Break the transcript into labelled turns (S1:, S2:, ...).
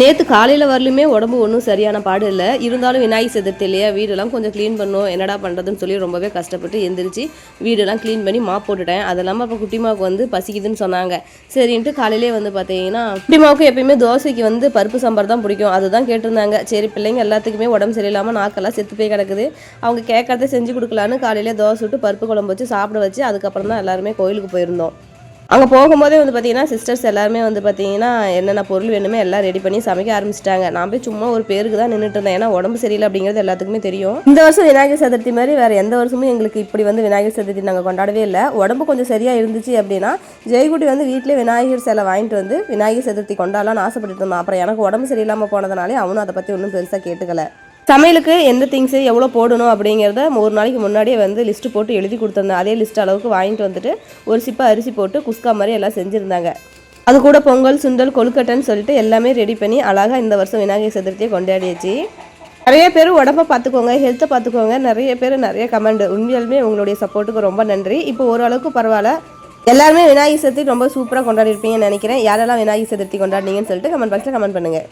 S1: நேற்று காலையில் வரலுமே உடம்பு ஒன்றும் சரியான பாடு இல்லை. இருந்தாலும் விநாயகர் சதுர்த்தி இல்லையா? வீடெல்லாம் கொஞ்சம் க்ளீன் பண்ணும் என்னடா பண்ணுறதுன்னு சொல்லி ரொம்பவே கஷ்டப்பட்டு எந்திரிச்சு வீடெல்லாம் க்ளீன் பண்ணி மாப் போட்டுட்டேன். அதெல்லாமல் அப்போ குட்டிமாவுக்கு வந்து பசிக்குதுன்னு சொன்னாங்க. சரின்ட்டு காலையிலே வந்து பார்த்தீங்கன்னா குட்டிமாவுக்கு எப்பயுமே தோசைக்கு வந்து பருப்பு சாம்பார் தான் பிடிக்கும். அதுதான் கேட்டிருந்தாங்க. சரி பிள்ளைங்க எல்லாத்துக்குமே உடம்பு சரியில்லாமல் நாக்கெல்லாம் செத்து போய் கிடக்குது. அவங்க கேட்கறதே செஞ்சு கொடுக்கலான்னு காலையிலே தோசை விட்டு பருப்பு குழம்பு வச்சு சாப்பிட வச்சு அதுக்கப்புறம் தான் எல்லாருமே கோயிலுக்கு போயிருந்தோம். அங்கே போகும்போதே வந்து பார்த்தீங்கன்னா சிஸ்டர்ஸ் எல்லாருமே வந்து பார்த்தீங்கன்னா என்னென்ன பொருள் வேணுமே எல்லாம் ரெடி பண்ணி சமைக்க ஆரம்பிச்சிட்டாங்க. நான் போய் சும்மா ஒரு பேருக்கு தான் நின்றுட்டு இருந்தேன். ஏன்னா உடம்பு சரியில்லை அப்படிங்கிறது எல்லாத்துக்குமே தெரியும். இந்த வருஷம் விநாயகர் சதுர்த்தி மாதிரி வேறு எந்த வருஷமும் எங்களுக்கு இப்படி வந்து விநாயகர் சதுர்த்தி நாங்கள் கொண்டாடவே இல்லை. உடம்பு கொஞ்சம் சரியாக இருந்துச்சு அப்படின்னா ஜெயகுட்டி வந்து வீட்டிலே விநாயகர் சிலை வாங்கிட்டு வந்து விநாயகர் சதுர்த்தி கொண்டாடலாம்னு ஆசைப்பட்டுருந்தோம் இருந்தான் அப்புறம் எனக்கு உடம்பு சரியில்லாமல் போனதுனாலே அவனும் அதை பற்றி ஒன்றும் பெருசாக கேட்டுக்கல. சமையலுக்கு எந்த திங்ஸு எவ்வளோ போடணும் அப்படிங்கிறத ஒரு நாளைக்கு முன்னாடியே வந்து லிஸ்ட்டு போட்டு எழுதி கொடுத்துருந்தேன். அதே லிஸ்ட் அளவுக்கு வாங்கிட்டு வந்துட்டு ஒரு சிப்பை அரிசி போட்டு குஸ்கா மாதிரி எல்லாம் செஞ்சுருந்தாங்க. அது கூட பொங்கல் சுண்டல் கொழுக்கட்டைன்னு சொல்லிட்டு எல்லாமே ரெடி பண்ணி அழகாக இந்த வருஷம் விநாயகர் சதுர்த்தியை கொண்டாடியாச்சு. நிறைய பேர் உடம்ப பார்த்துக்கோங்க ஹெல்த்தை பார்த்துக்கோங்க. நிறைய பேர் நிறைய கமெண்ட் உண்மையாலுமே உங்களுடைய சப்போர்ட்டுக்கு ரொம்ப நன்றி. இப்போ ஓரளவுக்கு பரவாயில்ல. எல்லாருமே விநாயகர் சதுர்த்தி ரொம்ப சூப்பராக கொண்டாடிருப்பீங்கன்னு நினைக்கிறேன். யாரெல்லாம் விநாயகர் சதுர்த்தி கொண்டாடினீங்கன்னு சொல்லிட்டு கமெண்ட் பாக்ஸில் கமெண்ட் பண்ணுங்கள்